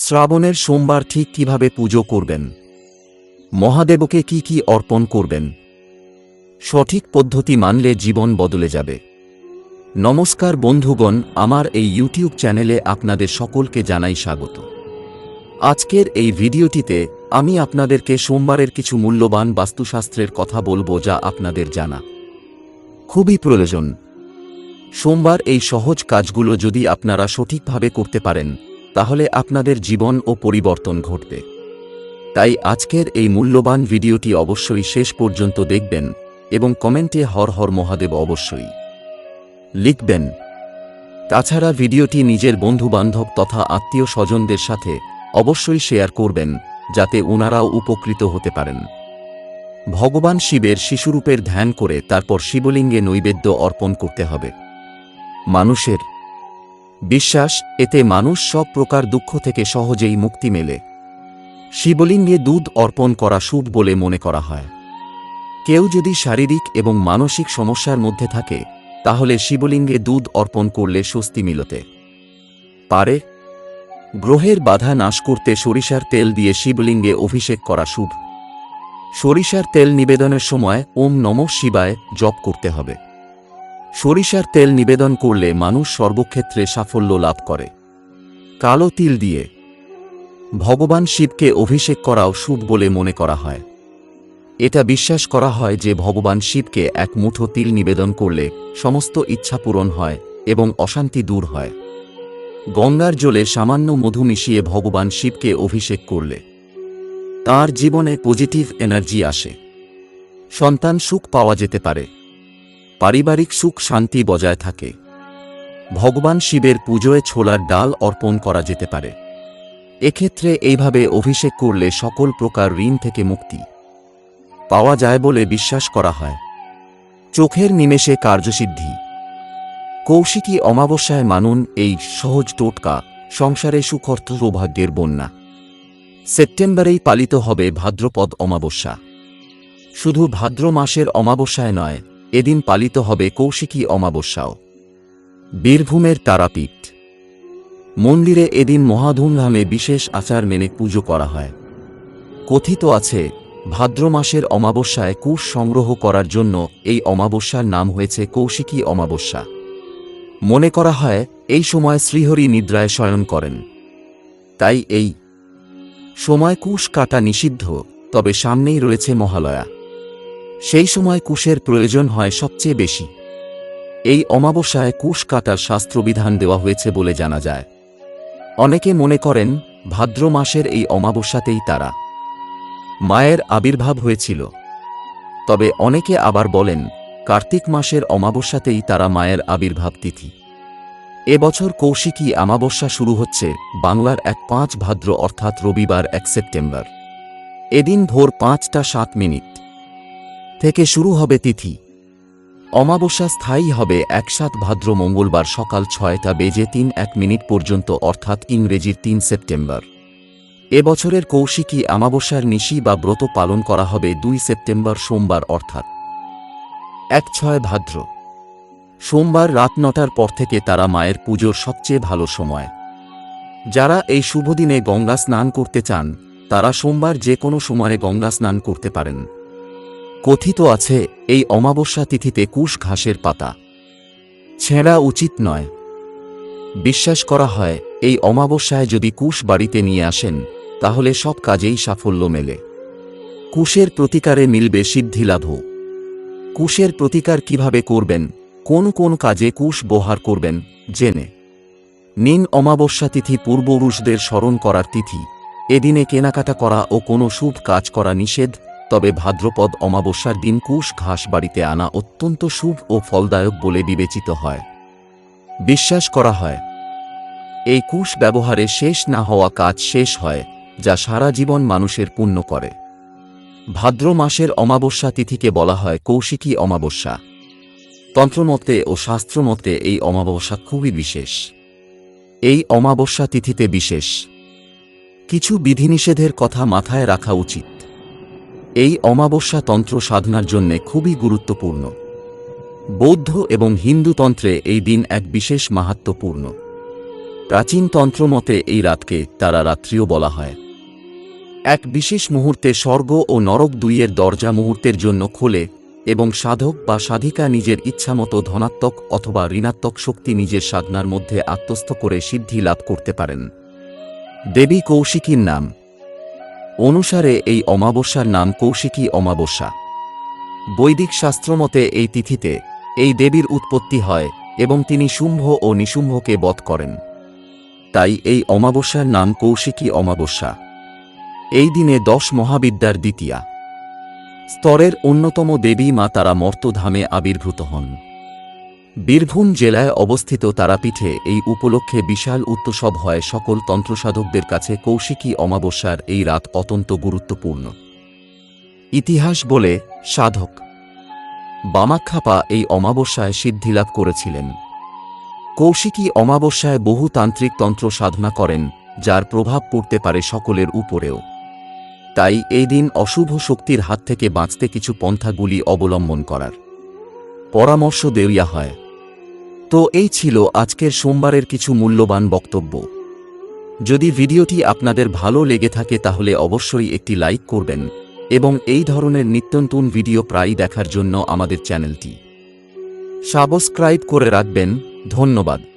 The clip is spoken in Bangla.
শ্রাবণের সোমবার ঠিক কীভাবে পুজো করবেন? মহাদেবকে কি কি অর্পণ করবেন? সঠিক পদ্ধতি মানলে জীবন বদলে যাবে। নমস্কার বন্ধুগণ, আমার এই ইউটিউব চ্যানেলে আপনাদের সকলকে জানাই স্বাগত। আজকের এই ভিডিওটিতে আমি আপনাদেরকে সোমবারের কিছু মূল্যবান বাস্তুশাস্ত্রের কথা বলব যা আপনাদের জানা। খুবই প্রয়োজন। সোমবার এই সহজ কাজগুলো যদি আপনারা সঠিকভাবে করতে পারেন তাহলে আপনাদের জীবন ও পরিবর্তন ঘটবে। তাই আজকের এই মূল্যবান ভিডিওটি অবশ্যই শেষ পর্যন্ত দেখবেন এবং কমেন্টে হর হর মহাদেব অবশ্যই লিখবেন। তাছাড়া ভিডিওটি নিজের বন্ধুবান্ধব তথা আত্মীয় স্বজনদের সাথে অবশ্যই শেয়ার করবেন, যাতে ওনারাও উপকৃত হতে পারেন। ভগবান শিবের শিশুরূপের ধ্যান করে তারপর শিবলিঙ্গে নৈবেদ্য অর্পণ করতে হবে। মানুষের বিশ্বাস, এতে মানুষ সব প্রকার দুঃখ থেকে সহজেই মুক্তি মেলে। শিবলিঙ্গে দুধ অর্পণ করা শুভ বলে মনে করা হয়। কেউ যদি শারীরিক এবং মানসিক সমস্যার মধ্যে থাকে, তাহলে শিবলিঙ্গে দুধ অর্পণ করলে স্বস্তি মিলতে পারে। গ্রহের বাধা নাশ করতে সরিষার তেল দিয়ে শিবলিঙ্গে অভিষেক করা শুভ। সরিষার তেল নিবেদনের সময় ওম নম শিবায় জপ করতে হবে। সরিষার তেল নিবেদন করলে মানুষ সর্বক্ষেত্রে সাফল্য লাভ করে। কালো তিল দিয়ে ভগবান শিবকে অভিষেক করাও শুভ বলে মনে করা হয়। এটা বিশ্বাস করা হয় যে ভগবান শিবকে এক মুঠো তিল নিবেদন করলে সমস্ত ইচ্ছা পূরণ হয় এবং অশান্তি দূর হয়। গঙ্গার জলে সামান্য মধু মিশিয়ে ভগবান শিবকে অভিষেক করলে তার জীবনে পজিটিভ এনার্জি আসে। সন্তান সুখ পাওয়া যেতে পারে। পারিবারিক সুখ শান্তি বজায় থাকে। ভগবান শিবের পুজোয় ছোলার ডাল অর্পণ করা যেতে পারে। এক্ষেত্রে এইভাবে অভিষেক করলে সকল প্রকার ঋণ থেকে মুক্তি পাওয়া যায় বলে বিশ্বাস করা হয়। চোখের নিমেষে কার্যসিদ্ধি। কৌশিকী অমাবস্যায় মানুন এই সহজ টোটকা সংসারে সুখর্থ সৌভাগ্যের বন্যা। সেপ্টেম্বরেই পালিত হবে ভাদ্রপদ অমাবস্যা। শুধু ভাদ্র মাসের অমাবস্যায় নয় এদিন পালিত হবে কৌশিকী অমাবস্যাও। বীরভূমের তারাপীঠ। মন্দিরে এদিন মহাধুমধামে বিশেষ আচার মেনে পুজো করা হয়। কথিত আছে, ভাদ্র মাসের অমাবস্যায় কুশ সংগ্রহ করার জন্য এই অমাবস্যার নাম হয়েছে কৌশিকী অমাবস্যা। মনে করা হয়, এই সময় শ্রীহরি নিদ্রায় শয়ন করেন। তাই এই। সময় কুশ কাটা নিষিদ্ধ, তবে সামনেই রয়েছে মহালয়া। সেই সময় কুশের প্রয়োজন হয় সবচেয়ে বেশি। এই অমাবস্যায় কুশ কাটার শাস্ত্রবিধান দেওয়া হয়েছে বলে জানা যায়। অনেকে মনে করেন, ভাদ্র মাসের এই অমাবস্যাতেই তারা মায়ের আবির্ভাব হয়েছিল। তবে অনেকে আবার বলেন, কার্তিক মাসের অমাবস্যাতেই তারা মায়ের আবির্ভাব তিথি। এবছর কৌশিকী অমাবস্যা শুরু হচ্ছে বাংলার এক পাঁচ ভাদ্র অর্থাৎ রবিবার এক সেপ্টেম্বর। এদিন ভোর পাঁচটা সাত মিনিট। থেকে শুরু হবে তিথি। অমাবস্যা স্থায়ী হবে এক সাত ভাদ্র মঙ্গলবার সকাল ছয়টা বেজে তিন এক মিনিট পর্যন্ত, অর্থাৎ ইংরেজির তিন সেপ্টেম্বর। এবছরের কৌশিকী অমাবস্যার নিশি বা ব্রত পালন করা হবে দুই সেপ্টেম্বর সোমবার, অর্থাৎ এক ছয় ভাদ্র। সোমবার রাত নটার পর থেকে তারা মায়ের পুজোর সবচেয়ে ভালো সময়। যারা এই শুভদিনে গঙ্গা স্নান করতে চান, তারা সোমবার যে কোনো সময়ে গঙ্গা স্নান করতে পারেন। কথিত আছে এই অমাবস্যা তিথিতে কুশ ঘাসের পাতা। ছেঁড়া উচিত নয়। বিশ্বাস করা হয়, এই অমাবস্যায় যদি কুশ বাড়িতে নিয়ে আসেন, তাহলে সব কাজেই সাফল্য মেলে। কুশের প্রতিকারে মিলবে সিদ্ধিলাভ। কুশের প্রতিকার কীভাবে করবেন, কোন কোন কাজে কুশ বহার করবেন, জেনে। নিন অমাবস্যা তিথি পূর্বপুরুষদের স্মরণ করার তিথি। এদিনে কেনাকাটা করা ও কোনো শুভ কাজ করা নিষেধ তবে ভাদ্রপদ অমাবস্যার দিন কুশ ঘাস বাড়িতে আনা অত্যন্ত শুভ ও ফলদায়ক বলে বিবেচিত হয়। বিশ্বাস করা হয়, এই কুশ ব্যবহারে শেষ না হওয়া কাজ শেষ হয়, যা সারা জীবন মানুষের পূর্ণ করে। ভাদ্র মাসের অমাবস্যা তিথিকে বলা হয় কৌশিকী অমাবস্যা। তন্ত্রমতে ও শাস্ত্রমতে এই অমাবস্যা খুবই বিশেষ। এই অমাবস্যা তিথিতে বিশেষ। কিছু বিধিনিষেধের কথা মাথায় রাখা উচিত। এই অমাবস্যা তন্ত্র সাধনার জন্যে খুবই গুরুত্বপূর্ণ। বৌদ্ধ এবং হিন্দু তন্ত্রে এই দিন এক বিশেষ মাহাত্ম্যপূর্ণ। প্রাচীন তন্ত্রমতে এই রাতকে তারা রাত্রিও বলা হয়। এক বিশেষ মুহূর্তে স্বর্গ ও নরক দুইয়ের দরজা মুহূর্তের জন্য খোলে এবং সাধক বা সাধিকা নিজের ইচ্ছামতো ধনাত্মক অথবা ঋণাত্মক শক্তি নিজের সাধনার মধ্যে আত্মস্থ করে সিদ্ধি লাভ করতে পারেন। দেবী কৌশিকীর নাম। অনুসারে এই অমাবস্যার নাম কৌশিকী অমাবস্যা। বৈদিক শাস্ত্রমতে এই তিথিতে এই দেবীর উৎপত্তি হয় এবং তিনি শুম্ভ ও নিশুম্ভকে বধ করেন। তাই এই অমাবস্যার নাম কৌশিকী অমাবস্যা। এই দিনে দশ মহাবিদ্যার দ্বিতীয়া। স্তরের অন্যতম দেবী মা তারা মর্তধামে আবির্ভূত হন। বীরভূম জেলায় অবস্থিত তারাপীঠে এই উপলক্ষে বিশাল উৎসব হয় সকল তন্ত্রসাধকদের কাছে কৌশিকী অমাবস্যার এই রাত অত্যন্ত গুরুত্বপূর্ণ। ইতিহাস বলে, সাধক। বামাক্ষাপা এই অমাবস্যায় সিদ্ধিলাভ করেছিলেন। কৌশিকী অমাবস্যায় বহু তান্ত্রিক তন্ত্র সাধনা করেন, যার প্রভাব পড়তে পারে সকলের উপরেও। তাই এই দিন অশুভ শক্তির হাত থেকে বাঁচতে কিছু পন্থাগুলি অবলম্বন করার। পরামর্শ দেওয়া হয়। তো এই ছিল আজকের সোমবারের কিছু মূল্যবান বক্তব্য। যদি ভিডিওটি আপনাদের ভালো লেগে থাকে তাহলে অবশ্যই একটি লাইক করবেন এবং এই ধরনের নিত্যনতুন ভিডিও প্রায়ই দেখার জন্য আমাদের চ্যানেলটি সাবস্ক্রাইব করে রাখবেন। ধন্যবাদ।